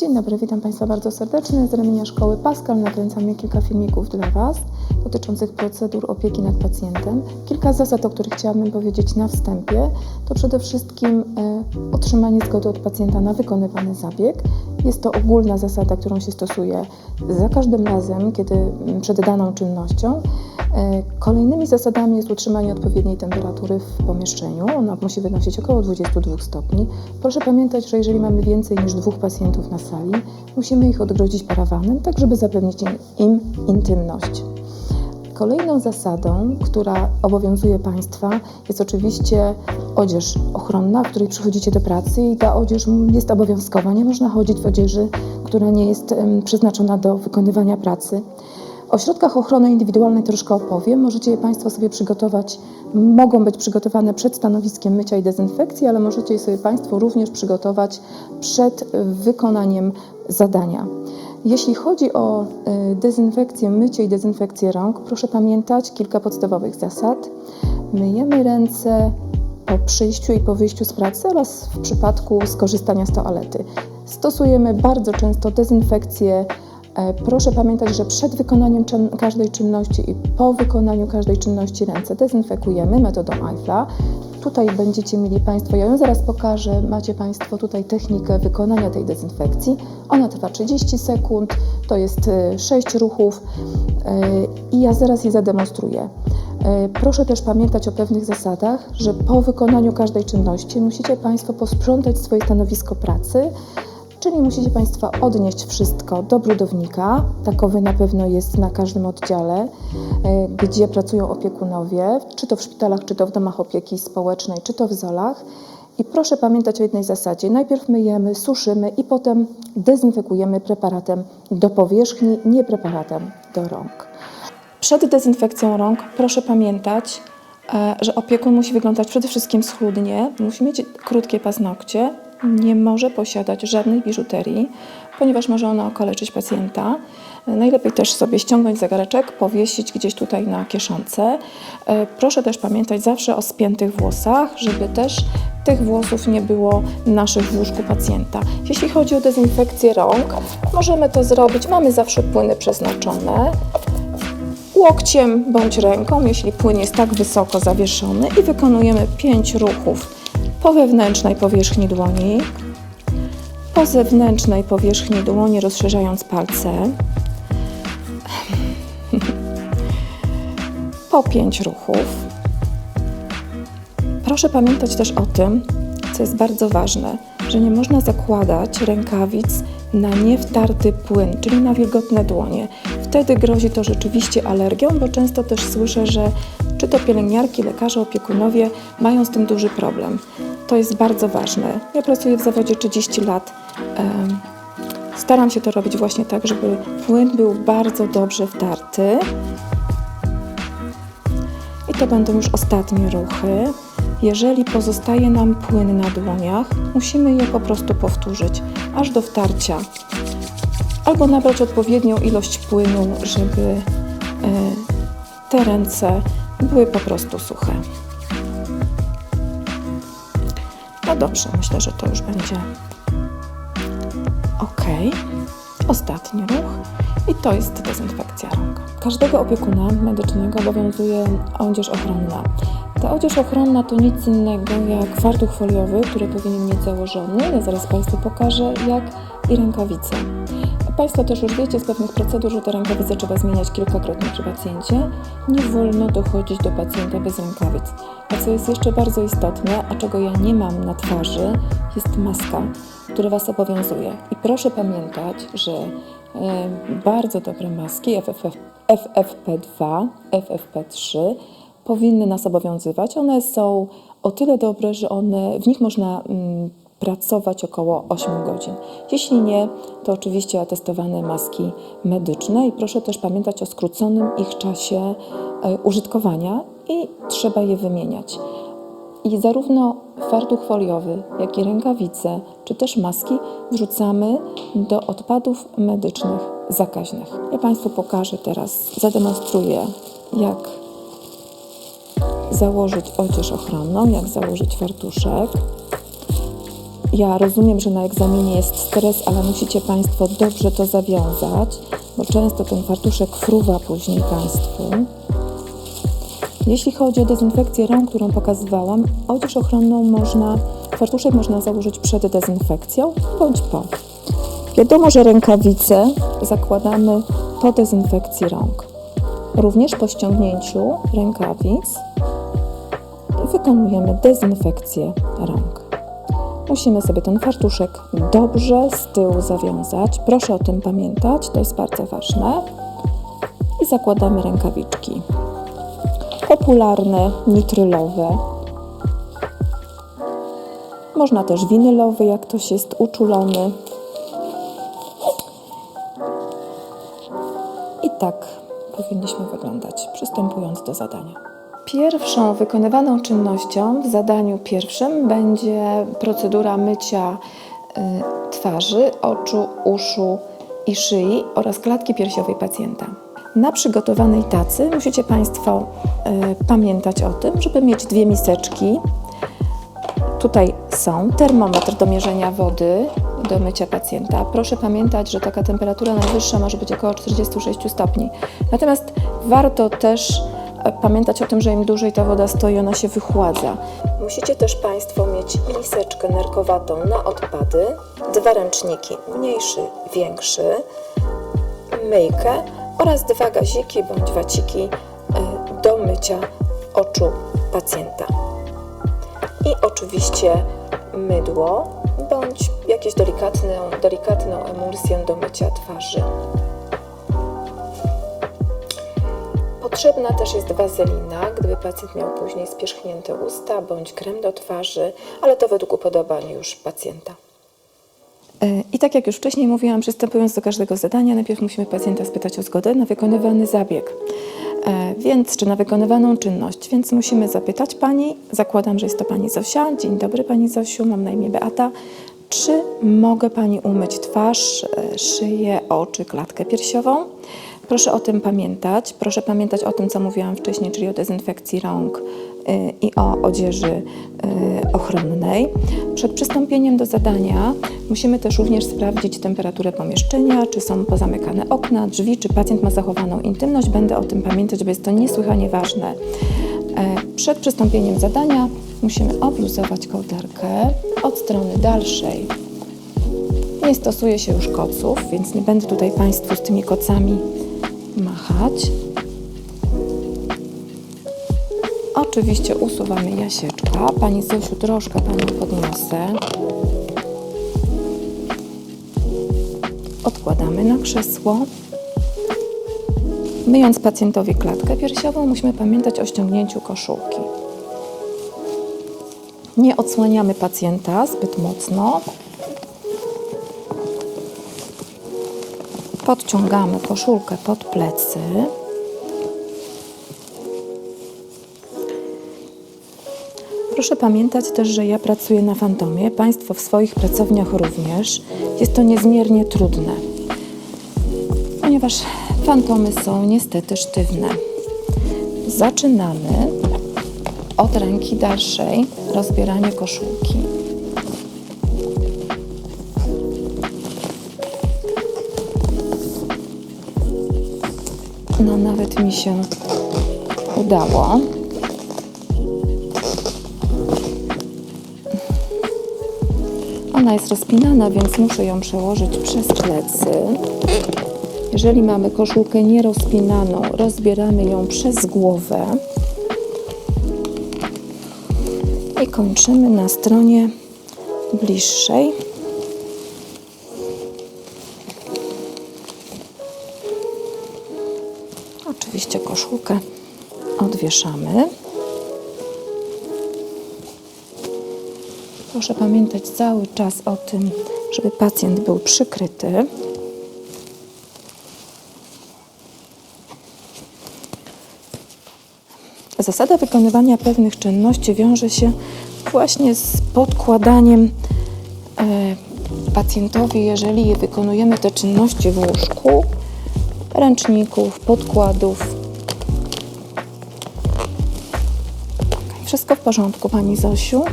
Dzień dobry, witam Państwa bardzo serdecznie. Z ramienia Szkoły Pascal nakręcamy kilka filmików dla Was dotyczących procedur opieki nad pacjentem. Kilka zasad, o których chciałabym powiedzieć na wstępie, to przede wszystkim e, otrzymanie zgody od pacjenta na wykonywany zabieg. Jest to ogólna zasada, którą się stosuje za każdym razem, kiedy przed daną czynnością. E, Kolejnymi zasadami jest utrzymanie odpowiedniej temperatury w pomieszczeniu. Ona musi wynosić około 22 stopni. Proszę pamiętać, że jeżeli mamy więcej niż dwóch pacjentów na sali, musimy ich odgrodzić parawanem, tak żeby zapewnić im, intymność. Kolejną zasadą, która obowiązuje Państwa, jest oczywiście odzież ochronna, w której przychodzicie do pracy i ta odzież jest obowiązkowa. Nie można chodzić w odzieży, która nie jest przeznaczona do wykonywania pracy. O środkach ochrony indywidualnej troszkę opowiem. Możecie je Państwo sobie przygotować, mogą być przygotowane przed stanowiskiem mycia i dezynfekcji, ale możecie je sobie Państwo również przygotować przed wykonaniem zadania. Jeśli chodzi o y, dezynfekcję, mycie i dezynfekcję rąk, proszę pamiętać kilka podstawowych zasad. Myjemy ręce po przyjściu i po wyjściu z pracy oraz w przypadku skorzystania z toalety. Stosujemy bardzo często dezynfekcję. E, Proszę pamiętać, że przed wykonaniem każdej czynności i po wykonaniu każdej czynności ręce dezynfekujemy metodą IFLA. Tutaj będziecie mieli Państwo, ja ją zaraz pokażę, macie Państwo tutaj technikę wykonania tej dezynfekcji. Ona trwa 30 sekund, to jest 6 ruchów e, i ja zaraz je zademonstruję. E, Proszę też pamiętać o pewnych zasadach, że po wykonaniu każdej czynności musicie Państwo posprzątać swoje stanowisko pracy, Czyli musicie Państwo odnieść wszystko do brudownika. Takowy na pewno jest na każdym oddziale, e, gdzie pracują opiekunowie, czy to w szpitalach, czy to w domach opieki społecznej, czy to w zolach. I proszę pamiętać o jednej zasadzie. Najpierw myjemy, suszymy i potem dezynfekujemy preparatem do powierzchni, nie preparatem do rąk. Przed dezynfekcją rąk proszę pamiętać, e, że opiekun musi wyglądać przede wszystkim schludnie, musi mieć krótkie paznokcie, nie może posiadać żadnej biżuterii, ponieważ może ona okaleczyć pacjenta. Najlepiej też sobie ściągnąć zegareczek, powiesić gdzieś tutaj na kieszonce. E, Proszę też pamiętać zawsze o spiętych włosach, żeby też tych włosów nie było naszych w łóżku pacjenta. Jeśli chodzi o dezynfekcję rąk, możemy to zrobić. Mamy zawsze płyny przeznaczone łokciem bądź ręką, jeśli płyn jest tak wysoko zawieszony i wykonujemy 5 ruchów po wewnętrznej powierzchni dłoni, po zewnętrznej powierzchni dłoni rozszerzając palce, po 5 ruchów. Proszę pamiętać też o tym, co jest bardzo ważne, że nie można zakładać rękawic na niewtarty płyn, czyli na wilgotne dłonie. Wtedy grozi to rzeczywiście alergią, bo często też słyszę, że czy to pielęgniarki, lekarze, opiekunowie mają z tym duży problem. To jest bardzo ważne. Ja pracuję w zawodzie 30 lat. Staram się to robić właśnie tak, żeby płyn był bardzo dobrze wtarty. I to będą już ostatnie ruchy. Jeżeli pozostaje nam płyn na dłoniach, musimy je po prostu powtórzyć aż do wtarcia. Albo nabrać odpowiednią ilość płynu, żeby e, te ręce były po prostu suche. No dobrze, myślę, że to już będzie ok. Ostatni ruch i to jest dezynfekcja rąk. Każdego opiekuna medycznego obowiązuje odzież ochronna. Ta odzież ochronna to nic innego jak fartuch foliowy, który powinien mieć założony. Ja zaraz Państwu pokażę, jak i rękawice. Państwo też już wiecie z pewnych procedur, że te rękawice trzeba zmieniać kilkakrotnie przy pacjencie. Nie wolno dochodzić do pacjenta bez rękawic. A co jest jeszcze bardzo istotne, a czego ja nie mam na twarzy, jest maska, która Was obowiązuje. I proszę pamiętać, że e, bardzo dobre maski FFF, FFP2, FFP3 powinny nas obowiązywać. One są o tyle dobre, że one, w nich można mm, pracować około 8 godzin. Jeśli nie, to oczywiście atestowane maski medyczne i proszę też pamiętać o skróconym ich czasie e, użytkowania i trzeba je wymieniać. I zarówno fartuch foliowy, jak i rękawice, czy też maski wrzucamy do odpadów medycznych zakaźnych. Ja Państwu pokażę teraz, zademonstruję, jak założyć odzież ochronną, jak założyć fartuszek. Ja rozumiem, że na egzaminie jest stres, ale musicie Państwo dobrze to zawiązać, bo często ten fartuszek fruwa później Państwu. Jeśli chodzi o dezynfekcję rąk, którą pokazywałam, odzież ochronną można, fartuszek można założyć przed dezynfekcją bądź po. Wiadomo, że rękawice zakładamy po dezynfekcji rąk. Również po ściągnięciu rękawic wykonujemy dezynfekcję rąk. Musimy sobie ten fartuszek dobrze z tyłu zawiązać. Proszę o tym pamiętać, to jest bardzo ważne. I zakładamy rękawiczki popularne, nitrylowe. Można też winylowy, jak ktoś jest uczulony. I tak powinniśmy wyglądać, przystępując do zadania. Pierwszą wykonywaną czynnością w zadaniu pierwszym będzie procedura mycia y, twarzy, oczu, uszu i szyi oraz klatki piersiowej pacjenta. Na przygotowanej tacy musicie Państwo y, pamiętać o tym, żeby mieć dwie miseczki. Tutaj są termometr do mierzenia wody do mycia pacjenta. Proszę pamiętać, że taka temperatura najwyższa może być około 46 stopni. Natomiast warto też pamiętać o tym, że im dłużej ta woda stoi, ona się wychładza. Musicie też Państwo mieć miseczkę nerkowatą na odpady, dwa ręczniki, mniejszy, większy, myjkę oraz dwa gaziki bądź waciki e, do mycia oczu pacjenta. I oczywiście mydło bądź jakieś delikatną, delikatną emulsję do mycia twarzy. Potrzebna też jest wazelina, gdyby pacjent miał później spierzchnięte usta bądź krem do twarzy, ale to według upodobań już pacjenta. E, I tak jak już wcześniej mówiłam, przystępując do każdego zadania, najpierw musimy pacjenta spytać o zgodę na wykonywany zabieg. E, Więc, czy na wykonywaną czynność, więc musimy zapytać Pani, zakładam, że jest to Pani Zosia. Dzień dobry Pani Zosiu, mam na imię Beata. Czy mogę Pani umyć twarz, e, szyję, oczy, klatkę piersiową? Proszę o tym pamiętać. Proszę pamiętać o tym, co mówiłam wcześniej, czyli o dezynfekcji rąk y, i o odzieży y, ochronnej. Przed przystąpieniem do zadania musimy też również sprawdzić temperaturę pomieszczenia, czy są pozamykane okna, drzwi, czy pacjent ma zachowaną intymność. Będę o tym pamiętać, bo jest to niesłychanie ważne. E, Przed przystąpieniem zadania musimy obluzować kołderkę od strony dalszej. Nie stosuje się już koców, więc nie będę tutaj Państwu z tymi kocami machać. Oczywiście usuwamy jasieczka. Pani Zosiu, troszkę Panią podniosę. Odkładamy na krzesło. Myjąc pacjentowi klatkę piersiową, musimy pamiętać o ściągnięciu koszulki. Nie odsłaniamy pacjenta zbyt mocno. Podciągamy koszulkę pod plecy. Proszę pamiętać też, że ja pracuję na fantomie, Państwo w swoich pracowniach również. Jest to niezmiernie trudne, ponieważ fantomy są niestety sztywne. Zaczynamy od ręki dalszej rozbieranie koszulki. Nawet mi się udało. Ona jest rozpinana, więc muszę ją przełożyć przez plecy. Jeżeli mamy koszulkę nierozpinaną, rozbieramy ją przez głowę. I kończymy na stronie bliższej. Odwieszamy. Proszę pamiętać cały czas o tym, żeby pacjent był przykryty. Zasada wykonywania pewnych czynności wiąże się właśnie z podkładaniem e, pacjentowi, jeżeli wykonujemy te czynności w łóżku, ręczników, podkładów. Wszystko w porządku, Pani Zosiu.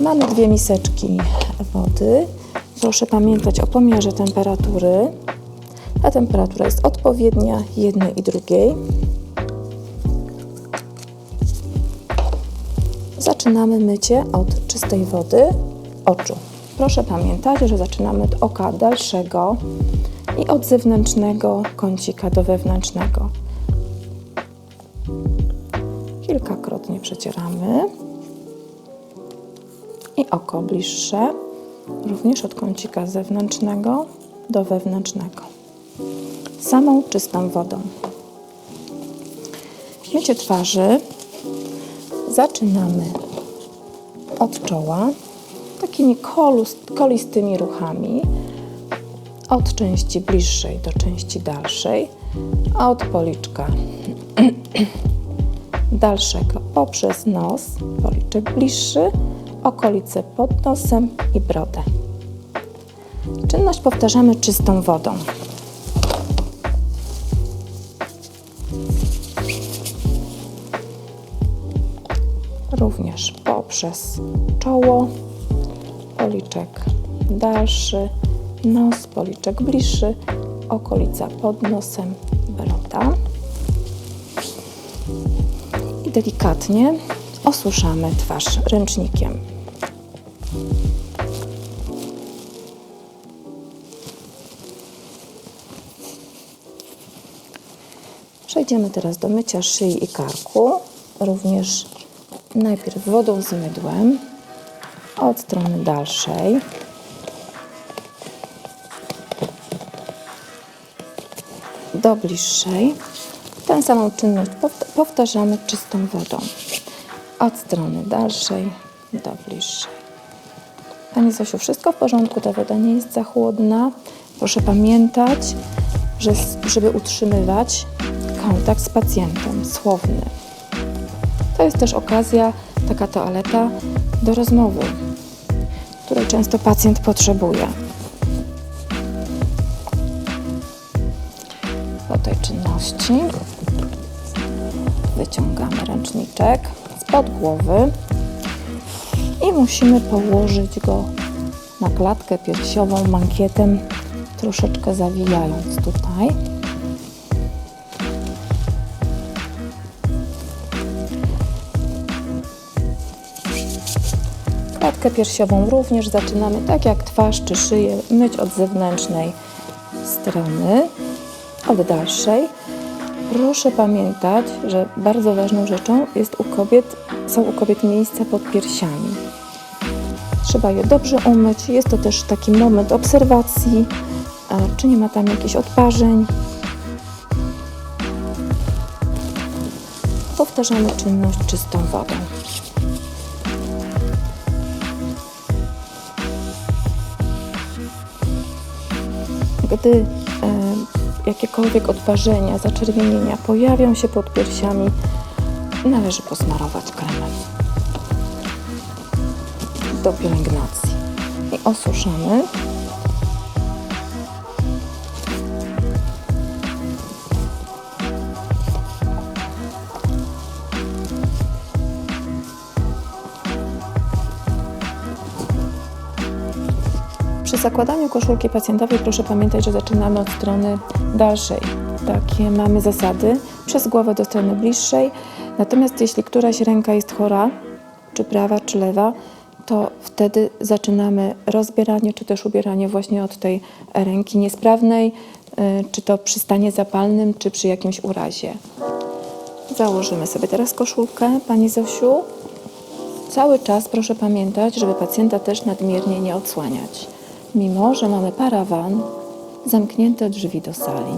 Mamy dwie miseczki wody. Proszę pamiętać o pomiarze temperatury. Ta temperatura jest odpowiednia jednej i drugiej. Zaczynamy mycie od czystej wody oczu. Proszę pamiętać, że zaczynamy od oka dalszego i od zewnętrznego kącika do wewnętrznego. Przecieramy. I oko bliższe, również od kącika zewnętrznego do wewnętrznego. Samą czystą wodą. Mycie twarzy zaczynamy od czoła takimi kolistymi ruchami od części bliższej do części dalszej, od policzka dalszego poprzez nos, policzek bliższy, okolice pod nosem i brodę. Czynność powtarzamy czystą wodą. Również poprzez czoło, policzek dalszy, nos, policzek bliższy, okolica pod nosem, broda. Delikatnie osuszamy twarz ręcznikiem. Przejdziemy teraz do mycia szyi i karku. Również najpierw wodą z mydłem od strony dalszej. Do bliższej. Tę samą czynność powtarzamy czystą wodą. Od strony dalszej do bliższej. Pani Zosiu, wszystko w porządku, ta woda nie jest za chłodna. Proszę pamiętać, że, żeby utrzymywać kontakt z pacjentem, słowny. To jest też okazja, taka toaleta do rozmowy, której często pacjent potrzebuje. Po tej czynności wyciągamy ręczniczek spod głowy i musimy położyć go na klatkę piersiową mankietem, troszeczkę zawijając tutaj. Klatkę piersiową również zaczynamy tak jak twarz czy szyję myć od zewnętrznej strony, od dalszej. Proszę pamiętać, że bardzo ważną rzeczą jest u kobiet, są u kobiet miejsca pod piersiami. Trzeba je dobrze umyć. Jest to też taki moment obserwacji, czy nie ma tam jakichś odparzeń. Powtarzamy czynność czystą wodą. Gdy jakiekolwiek odparzenia, zaczerwienienia pojawią się pod piersiami, należy posmarować kremem do pielęgnacji. I osuszamy. Przy zakładaniu koszulki pacjentowi proszę pamiętać, że zaczynamy od strony dalszej. Takie mamy zasady, przez głowę do strony bliższej. Natomiast jeśli któraś ręka jest chora, czy prawa, czy lewa, to wtedy zaczynamy rozbieranie, czy też ubieranie właśnie od tej ręki niesprawnej, y, czy to przy stanie zapalnym, czy przy jakimś urazie. Założymy sobie teraz koszulkę, Pani Zosiu. Cały czas proszę pamiętać, żeby pacjenta też nadmiernie nie odsłaniać. Mimo, że mamy parawan, zamknięte drzwi do sali.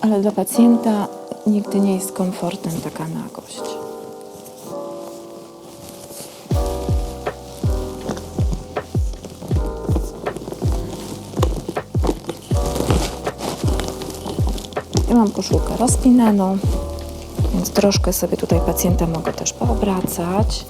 Ale dla pacjenta nigdy nie jest komfortem taka nagość. Ja mam koszulkę rozpinaną, więc troszkę sobie tutaj pacjenta mogę też poobracać.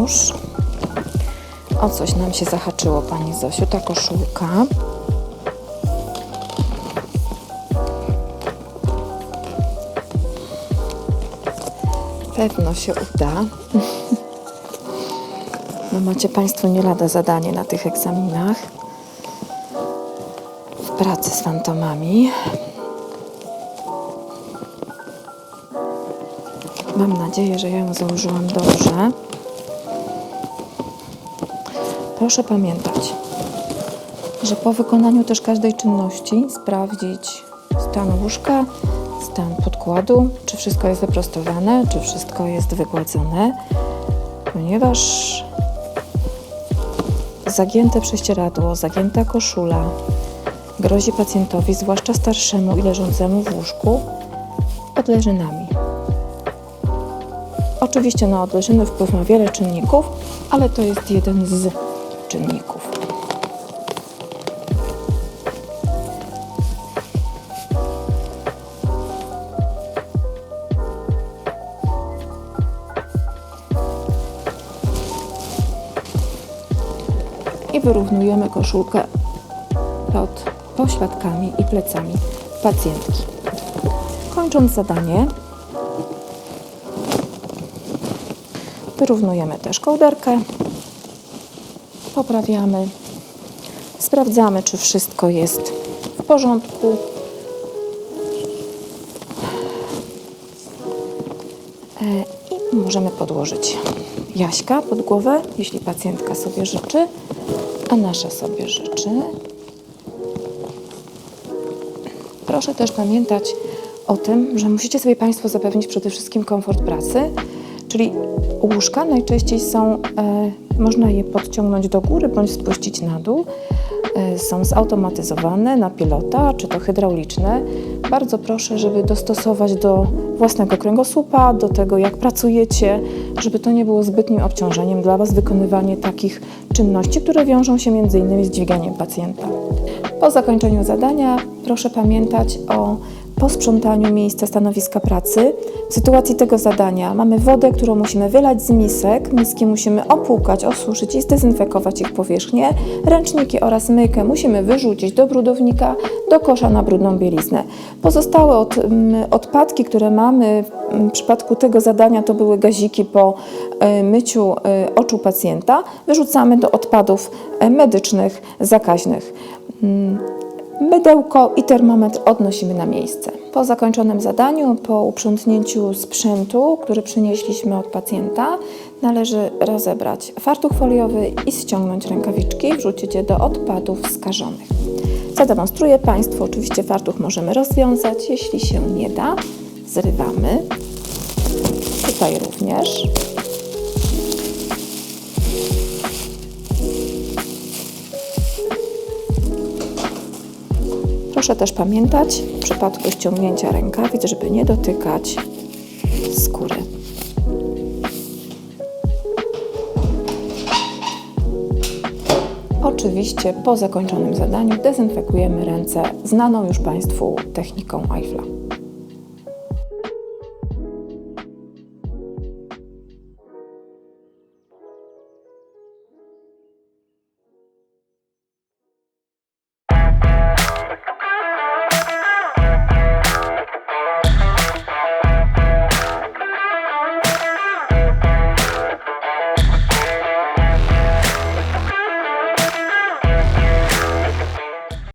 Już. O coś nam się zahaczyło, Pani Zosiu, ta koszulka. Pewno się uda. No macie Państwo nie lada zadanie na tych egzaminach w pracy z fantomami. Mam nadzieję, że ja ją założyłam dobrze. Proszę pamiętać, że po wykonaniu też każdej czynności sprawdzić stan łóżka, stan podkładu, czy wszystko jest wyprostowane, czy wszystko jest wygładzone, ponieważ zagięte prześcieradło, zagięta koszula grozi pacjentowi, zwłaszcza starszemu i leżącemu w łóżku, odleżynami. Oczywiście na odleżyny wpływ ma wiele czynników, ale to jest jeden z wyrównujemy koszulkę pod pośladkami i plecami pacjentki. Kończąc zadanie, Wyrównujemy też kołderkę, poprawiamy, sprawdzamy, czy wszystko jest w porządku. E, I możemy podłożyć jaśka pod głowę, jeśli pacjentka sobie życzy, a nasza sobie życzy. Proszę też pamiętać o tym, że musicie sobie Państwo zapewnić przede wszystkim komfort pracy, czyli łóżka najczęściej są, e, można je podciągnąć do góry bądź spuścić na dół. E, są zautomatyzowane na pilota, czy to hydrauliczne. Bardzo proszę, żeby dostosować do własnego kręgosłupa, do tego jak pracujecie, żeby to nie było zbytnim obciążeniem dla Was wykonywanie takich czynności, które wiążą się m.in. z dźwiganiem pacjenta. Po zakończeniu zadania proszę pamiętać o posprzątaniu miejsca stanowiska pracy. W sytuacji tego zadania mamy wodę, którą musimy wylać z misek. Miski musimy opłukać, osuszyć i zdezynfekować ich powierzchnię. Ręczniki oraz myjkę musimy wyrzucić do brudownika, do kosza na brudną bieliznę. Pozostałe od, mm, odpadki, które mamy w przypadku tego zadania, to były gaziki po e, myciu e, oczu pacjenta. Wyrzucamy do odpadów e, medycznych, zakaźnych. Mydełko i termometr odnosimy na miejsce. Po zakończonym zadaniu, po uprzątnięciu sprzętu, który przynieśliśmy od pacjenta, należy rozebrać fartuch foliowy i ściągnąć rękawiczki wrzucić je do odpadów skażonych. Zademonstruję Państwu, oczywiście fartuch możemy rozwiązać, jeśli się nie da, zrywamy. Tutaj również. Proszę też pamiętać w przypadku ściągnięcia rękawic, żeby nie dotykać skóry. Oczywiście po zakończonym zadaniu dezynfekujemy ręce znaną już Państwu techniką AIFLA.